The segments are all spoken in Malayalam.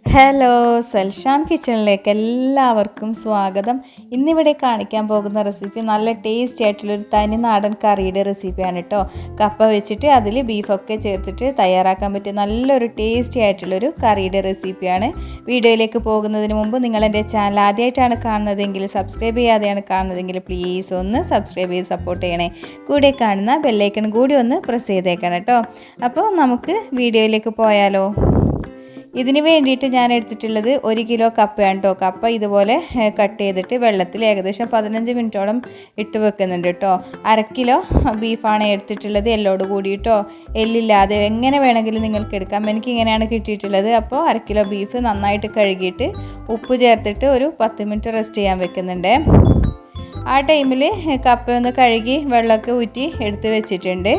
ഹലോ സൽഷാൻ കിച്ചണിലേക്ക് എല്ലാവർക്കും സ്വാഗതം. ഇന്നിവിടെ കാണിക്കാൻ പോകുന്ന റെസിപ്പി നല്ല ടേസ്റ്റി ആയിട്ടുള്ളൊരു തനി നാടൻ കറിയുടെ റെസിപ്പിയാണ് കേട്ടോ. കപ്പ വെച്ചിട്ട് അതിൽ ബീഫൊക്കെ ചേർത്തിട്ട് തയ്യാറാക്കാൻ പറ്റിയ നല്ലൊരു ടേസ്റ്റി ആയിട്ടുള്ളൊരു കറിയുടെ റെസിപ്പിയാണ്. വീഡിയോയിലേക്ക് പോകുന്നതിന് മുമ്പ് നിങ്ങൾ എന്റെ ചാനൽ ആദ്യമായിട്ടാണ് കാണുന്നതെങ്കിൽ സബ്സ്ക്രൈബ് ചെയ്യാതെയാണ് കാണുന്നതെങ്കിൽ പ്ലീസ് ഒന്ന് സബ്സ്ക്രൈബ് ചെയ്ത് സപ്പോർട്ട് ചെയ്യണേ. കൂടെ കാണുന്ന ബെല്ലൈക്കൺ കൂടി ഒന്ന് പ്രസ് ചെയ്തേക്കണം കേട്ടോ. അപ്പോൾ നമുക്ക് വീഡിയോയിലേക്ക് പോയാലോ? ഇതിന് വേണ്ടിയിട്ട് ഞാൻ എടുത്തിട്ടുള്ളത് ഒരു കിലോ കപ്പയാണ് കേട്ടോ കപ്പ ഇതുപോലെ കട്ട് ചെയ്തിട്ട് വെള്ളത്തിൽ ഏകദേശം പതിനഞ്ച് മിനിറ്റോളം ഇട്ട് വെക്കുന്നുണ്ട് കേട്ടോ അര കിലോ ബീഫാണ് എടുത്തിട്ടുള്ളത് എല്ലോട് കൂടി കേട്ടോ എല്ലില്ലാതെ എങ്ങനെ വേണമെങ്കിലും നിങ്ങൾക്ക് എടുക്കാം. എനിക്ക് ഇങ്ങനെയാണ് കിട്ടിയിട്ടുള്ളത്. അപ്പോൾ അര കിലോ ബീഫ് നന്നായിട്ട് കഴുകിയിട്ട് ഉപ്പ് ചേർത്തിട്ട് ഒരു പത്ത് മിനിറ്റ് റെസ്റ്റ് ചെയ്യാൻ വെക്കുന്നുണ്ട്. ആ ടൈമിൽ കപ്പ ഒന്ന് കഴുകി വെള്ളമൊക്കെ ഊറ്റി എടുത്ത് വെച്ചിട്ടുണ്ട്.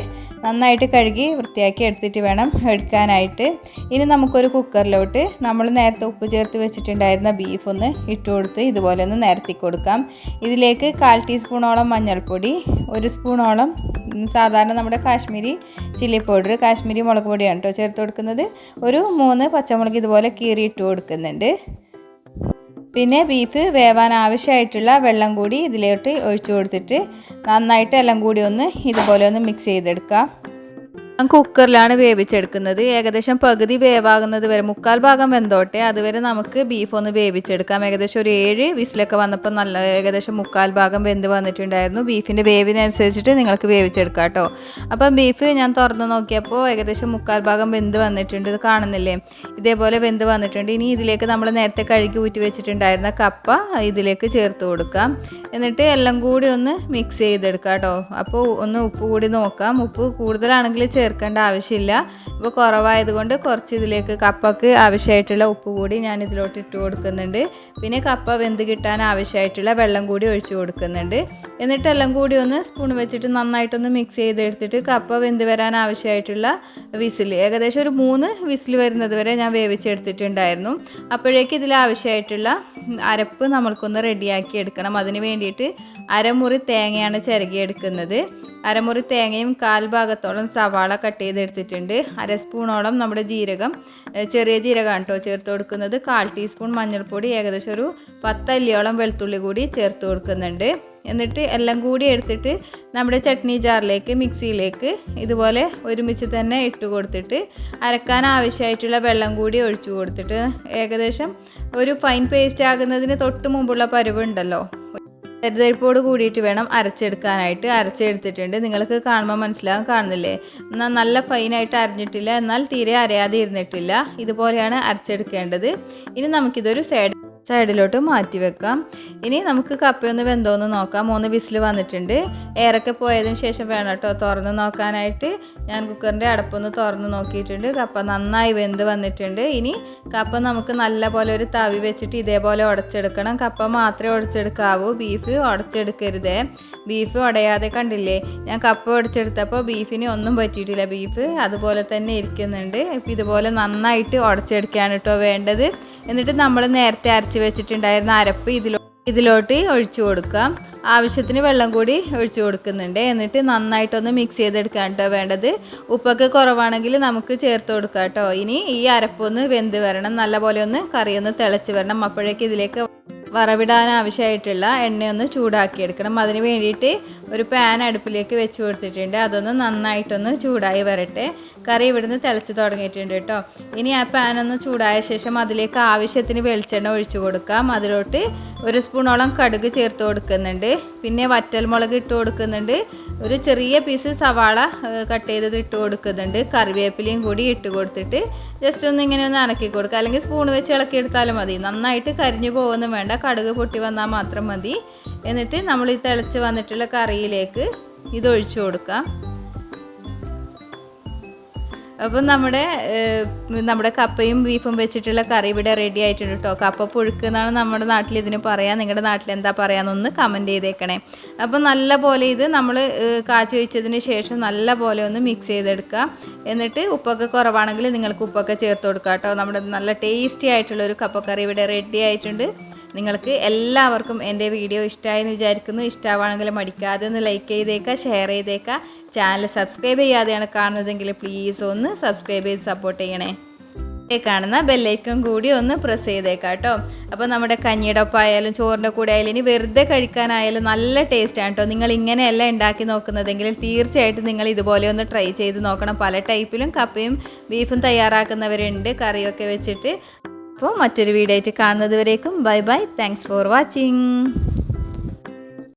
നന്നായിട്ട് കഴുകി വൃത്തിയാക്കി എടുത്തിട്ട് വേണം എടുക്കാനായിട്ട്. ഇനി നമുക്കൊരു കുക്കറിലോട്ട് നമ്മൾ നേരത്തെ ഉപ്പ് ചേർത്ത് വെച്ചിട്ടുണ്ടായിരുന്ന ബീഫ് ഒന്ന് ഇട്ട് കൊടുത്ത് ഇതുപോലെ ഒന്ന് നിരത്തി കൊടുക്കാം. ഇതിലേക്ക് കാൽ ടീസ്പൂണോളം മഞ്ഞൾപ്പൊടി ഒരു സ്പൂണോളം സാധാരണ നമ്മുടെ കാശ്മീരി ചില്ലി പൗഡർ കാശ്മീരി മുളക് പൊടിയാണ് കേട്ടോ ചേർത്ത് കൊടുക്കുന്നത്. ഒരു മൂന്ന് പച്ചമുളക് ഇതുപോലെ കീറി ഇട്ട് കൊടുക്കുന്നുണ്ട്. പിന്നെ ബീഫ് വേവാൻ ആവശ്യമായിട്ടുള്ള വെള്ളം കൂടി ഇതിലോട്ട് ഒഴിച്ചു കൊടുത്തിട്ട് നന്നായിട്ട് എല്ലാം കൂടി ഒന്ന് ഇതുപോലെ ഒന്ന് മിക്സ് ചെയ്തെടുക്കാം. ഞാൻ കുക്കറിലാണ് വേവിച്ചെടുക്കുന്നത്. ഏകദേശം പകുതി വേവാകുന്നത് വരെ മുക്കാൽ ഭാഗം വെന്തോട്ടെ. അതുവരെ നമുക്ക് ബീഫ് ഒന്ന് വേവിച്ചെടുക്കാം. ഏകദേശം ഒരു ഏഴ് വിസിലൊക്കെ വന്നപ്പോൾ നല്ല ഏകദേശം മുക്കാൽ ഭാഗം വെന്ത് വന്നിട്ടുണ്ടായിരുന്നു. ബീഫിന്റെ വേവിനനുസരിച്ചിട്ട് നിങ്ങൾക്ക് വേവിച്ചെടുക്കാം കേട്ടോ അപ്പം ബീഫ് ഞാൻ തുറന്ന് നോക്കിയപ്പോൾ ഏകദേശം മുക്കാൽ ഭാഗം വെന്ത് വന്നിട്ടുണ്ട്. ഇത് കാണുന്നില്ലേ? ഇതേപോലെ വെന്ത് വന്നിട്ടുണ്ട്. ഇനി ഇതിലേക്ക് നമ്മൾ നേരത്തെ കഴുകി ഊറ്റി വെച്ചിട്ടുണ്ടായിരുന്ന കപ്പ ഇതിലേക്ക് ചേർത്ത് കൊടുക്കാം. എന്നിട്ട് എല്ലാം കൂടി ഒന്ന് മിക്സ് ചെയ്തെടുക്കാം കേട്ടോ അപ്പോൾ ഒന്ന് ഉപ്പ് കൂടി നോക്കാം. ഉപ്പ് കൂടുതലാണെങ്കിൽ ചേർക്കേണ്ട ആവശ്യമില്ല. ഇപ്പോൾ കുറവായതുകൊണ്ട് കുറച്ച് ഇതിലേക്ക് കപ്പയ്ക്ക് ആവശ്യമായിട്ടുള്ള ഉപ്പ് കൂടി ഞാൻ ഇതിലോട്ട് ഇട്ട് കൊടുക്കുന്നുണ്ട്. പിന്നെ കപ്പ വെന്ത് കിട്ടാൻ ആവശ്യമായിട്ടുള്ള വെള്ളം കൂടി ഒഴിച്ചു കൊടുക്കുന്നുണ്ട്. എന്നിട്ട് എല്ലാം കൂടി ഒന്ന് സ്പൂൺ വെച്ചിട്ട് നന്നായിട്ടൊന്ന് മിക്സ് ചെയ്തെടുത്തിട്ട് കപ്പ വെന്ത് വരാൻ ആവശ്യമായിട്ടുള്ള വിസിൽ ഏകദേശം ഒരു മൂന്ന് വിസിൽ വരുന്നത് വരെ ഞാൻ വേവിച്ചെടുത്തിട്ടുണ്ടായിരുന്നു. അപ്പോഴേക്കും ഇതിൽ ആവശ്യമായിട്ടുള്ള അരപ്പ് നമ്മൾക്കൊന്ന് റെഡിയാക്കി എടുക്കണം. അതിന് വേണ്ടിയിട്ട് അരമുറി തേങ്ങയാണ് ചിരകിയെടുക്കുന്നത്. അരമുറി തേങ്ങയും കാൽ ഭാഗത്തോളം സവാള കട്ട് ചെയ്തെടുത്തിട്ടുണ്ട്. അര സ്പൂണോളം നമ്മുടെ ജീരകം ചെറിയ ജീരകമാണ് കേട്ടോ ചേർത്ത് കൊടുക്കുന്നത്. കാൽ ടീസ്പൂൺ മഞ്ഞൾപ്പൊടി ഏകദേശം ഒരു പത്തല്ലിയോളം വെളുത്തുള്ളി കൂടി ചേർത്ത് കൊടുക്കുന്നുണ്ട്. എന്നിട്ട് എല്ലാം കൂടി എടുത്തിട്ട് നമ്മുടെ ചട്നി ജാറിലേക്ക് മിക്സിയിലേക്ക് ഇതുപോലെ ഒരുമിച്ച് തന്നെ ഇട്ട് കൊടുത്തിട്ട് അരക്കാൻ ആവശ്യമായിട്ടുള്ള വെള്ളം കൂടി ഒഴിച്ചു കൊടുത്തിട്ട് ഏകദേശം ഒരു ഫൈൻ പേസ്റ്റ് ആകുന്നതിന് തൊട്ട് മുമ്പുള്ള പരുവുണ്ടല്ലോ. ചെറുതരിപ്പോട് കൂടിയിട്ട് വേണം അരച്ചെടുക്കാനായിട്ട്. അരച്ചെടുത്തിട്ടുണ്ട്. നിങ്ങൾക്ക് കാണുമ്പോൾ മനസ്സിലാവും കാണുന്നില്ലേ? എന്നാൽ നല്ല ഫൈനായിട്ട് അരഞ്ഞിട്ടില്ല. എന്നാൽ തീരെ അരയാതെ ഇരുന്നിട്ടില്ല ഇതുപോലെയാണ് അരച്ചെടുക്കേണ്ടത്. ഇനി നമുക്കിതൊരു സൈഡ് സൈഡിലോട്ട് മാറ്റി വെക്കാം. ഇനി നമുക്ക് കപ്പയൊന്ന് വെന്തോന്ന് നോക്കാം. മൂന്ന് വിസിൽ വന്നിട്ടുണ്ട്. ഏറൊക്കെ പോയതിന് ശേഷം വേണം കേട്ടോ തുറന്ന് നോക്കാനായിട്ട്. ഞാൻ കുക്കറിന്റെ അടപ്പൊന്ന് തുറന്ന് നോക്കിയിട്ടുണ്ട്. കപ്പ നന്നായി വെന്ത് വന്നിട്ടുണ്ട്. ഇനി കപ്പ നമുക്ക് നല്ല പോലെ ഒരു തവി വെച്ചിട്ട് ഇതേപോലെ ഉടച്ചെടുക്കണം. കപ്പ മാത്രമേ ഉടച്ചെടുക്കാവൂ. ബീഫ് ഉടച്ചെടുക്കരുതേ. ബീഫ് ഉടയാതെ കണ്ടില്ലേ? ഞാൻ കപ്പ ഉടച്ചെടുത്തപ്പോൾ ബീഫിന് ഒന്നും പറ്റിയിട്ടില്ല ബീഫ്. അതുപോലെ തന്നെ ഇരിക്കുന്നുണ്ട്. ഇപ്പം ഇതുപോലെ നന്നായിട്ട് ഉടച്ചെടുക്കുകയാണ് കേട്ടോ വേണ്ടത്. എന്നിട്ട് നമ്മൾ നേരത്തെ അരച്ച് വെച്ചിട്ടുണ്ടായിരുന്ന അരപ്പ് ഇതിലോ ഇതിലോട്ട് ഒഴിച്ചു കൊടുക്കാം. ആവശ്യത്തിന് വെള്ളം കൂടി ഒഴിച്ചു കൊടുക്കുന്നുണ്ട്. എന്നിട്ട് നന്നായിട്ടൊന്ന് മിക്സ് ചെയ്തെടുക്കാൻ കേട്ടോ വേണ്ടത്. ഉപ്പൊക്കെ കുറവാണെങ്കിൽ നമുക്ക് ചേർത്ത് കൊടുക്കാം കേട്ടോ. ഇനി ഈ അരപ്പൊന്ന് വെന്ത് വരണം. നല്ലപോലെ ഒന്ന് കറിയൊന്ന് തിളച്ച് വരണം. അപ്പോഴേക്ക് ഇതിലേക്ക് വറവിടാൻ ആവശ്യമായിട്ടുള്ള എണ്ണയൊന്ന് ചൂടാക്കിയെടുക്കണം. അതിന് വേണ്ടിയിട്ട് ഒരു പാൻ അടുപ്പിലേക്ക് വെച്ച് കൊടുത്തിട്ടുണ്ട്. അതൊന്ന് നന്നായിട്ടൊന്ന് ചൂടായി വരട്ടെ. കറി ഇവിടുന്ന് തിളച്ച് തുടങ്ങിയിട്ടുണ്ട് കേട്ടോ. ഇനി ആ പാൻ ഒന്ന് ചൂടായ ശേഷം അതിലേക്ക് ആവശ്യത്തിന് വെളിച്ചെണ്ണ ഒഴിച്ചു കൊടുക്കാം. അതിലോട്ട് ഒരു സ്പൂണോളം കടുക് ചേർത്ത് കൊടുക്കുന്നുണ്ട്. പിന്നെ വറ്റൽമുളക് ഇട്ട് കൊടുക്കുന്നുണ്ട്. ഒരു ചെറിയ പീസ് സവാള കട്ട് ചെയ്തത് ഇട്ട് കൊടുക്കുന്നുണ്ട്. കറിവേപ്പിലയും കൂടി ഇട്ട് കൊടുത്തിട്ട് ജസ്റ്റ് ഒന്ന് ഇങ്ങനെ ഒന്ന് അനക്കി കൊടുക്കുക അല്ലെങ്കിൽ സ്പൂൺ വെച്ച് ഇളക്കി എടുത്താലും മതി. നന്നായിട്ട് കരിഞ്ഞു പോകുന്നു വേണ്ട. കടുക് പൊട്ടി വന്നാൽ മാത്രം മതി. എന്നിട്ട് നമ്മൾ ഈ തിളച്ച് വന്നിട്ടുള്ള കറിയിലേക്ക് ഇത് ഒഴിച്ചു കൊടുക്കാം. അപ്പം നമ്മുടെ നമ്മുടെ കപ്പയും ബീഫും വെച്ചിട്ടുള്ള കറി ഇവിടെ റെഡി ആയിട്ടുണ്ട് കേട്ടോ കപ്പ പുഴുക്ക് എന്നാണ് നമ്മുടെ നാട്ടിൽ ഇതിന് പറയാം. നിങ്ങളുടെ നാട്ടിൽ എന്താ പറയാന്നൊന്ന് കമന്റ് ചെയ്തേക്കണേ. അപ്പം നല്ല പോലെ ഇത് നമ്മൾ കാച്ചി വെച്ചതിന് ശേഷം നല്ല പോലെ ഒന്ന് മിക്സ് ചെയ്തെടുക്കുക. എന്നിട്ട് ഉപ്പൊക്കെ കുറവാണെങ്കിൽ നിങ്ങൾക്ക് ഉപ്പൊക്കെ ചേർത്ത് കൊടുക്കുക കേട്ടോ നമ്മുടെ നല്ല ടേസ്റ്റി ആയിട്ടുള്ള ഒരു കപ്പക്കറി ഇവിടെ റെഡി ആയിട്ടുണ്ട്. നിങ്ങൾക്ക് എല്ലാവർക്കും എന്റെ വീഡിയോ ഇഷ്ടമായെന്ന് വിചാരിക്കുന്നു. ഇഷ്ടമാണെങ്കിൽ മടിക്കാതെ ഒന്ന് ലൈക്ക് ചെയ്തേക്കുക ഷെയർ ചെയ്തേക്കുക. ചാനൽ സബ്സ്ക്രൈബ് ചെയ്യാതെയാണ് കാണുന്നതെങ്കിൽ പ്ലീസ് ഒന്ന് സബ്സ്ക്രൈബ് ചെയ്ത് സപ്പോർട്ട് ചെയ്യണേ. കാണുന്ന ബെല്ലൈക്കൺ കൂടി ഒന്ന് പ്രസ് ചെയ്തേക്കാം കേട്ടോ. അപ്പോൾ നമ്മുടെ കഞ്ഞിയുടെ ഒപ്പം ആയാലും ചോറിന്റെ കൂടെ ആയാലും ഇനി വെറുതെ കഴിക്കാനായാലും നല്ല ടേസ്റ്റാണ് കേട്ടോ. നിങ്ങൾ ഇങ്ങനെയല്ല ഉണ്ടാക്കി നോക്കുന്നതെങ്കിൽ തീർച്ചയായിട്ടും നിങ്ങൾ ഇതുപോലെ ഒന്ന് ട്രൈ ചെയ്ത് നോക്കണം. പല ടൈപ്പിലും കപ്പയും ബീഫും തയ്യാറാക്കുന്നവരുണ്ട്. കറിയൊക്കെ വെച്ചിട്ട് അപ്പോൾ മറ്റൊരു വീഡിയോ ആയിട്ട് കാണുന്നത് വരേക്കും bye bye. Thanks for watching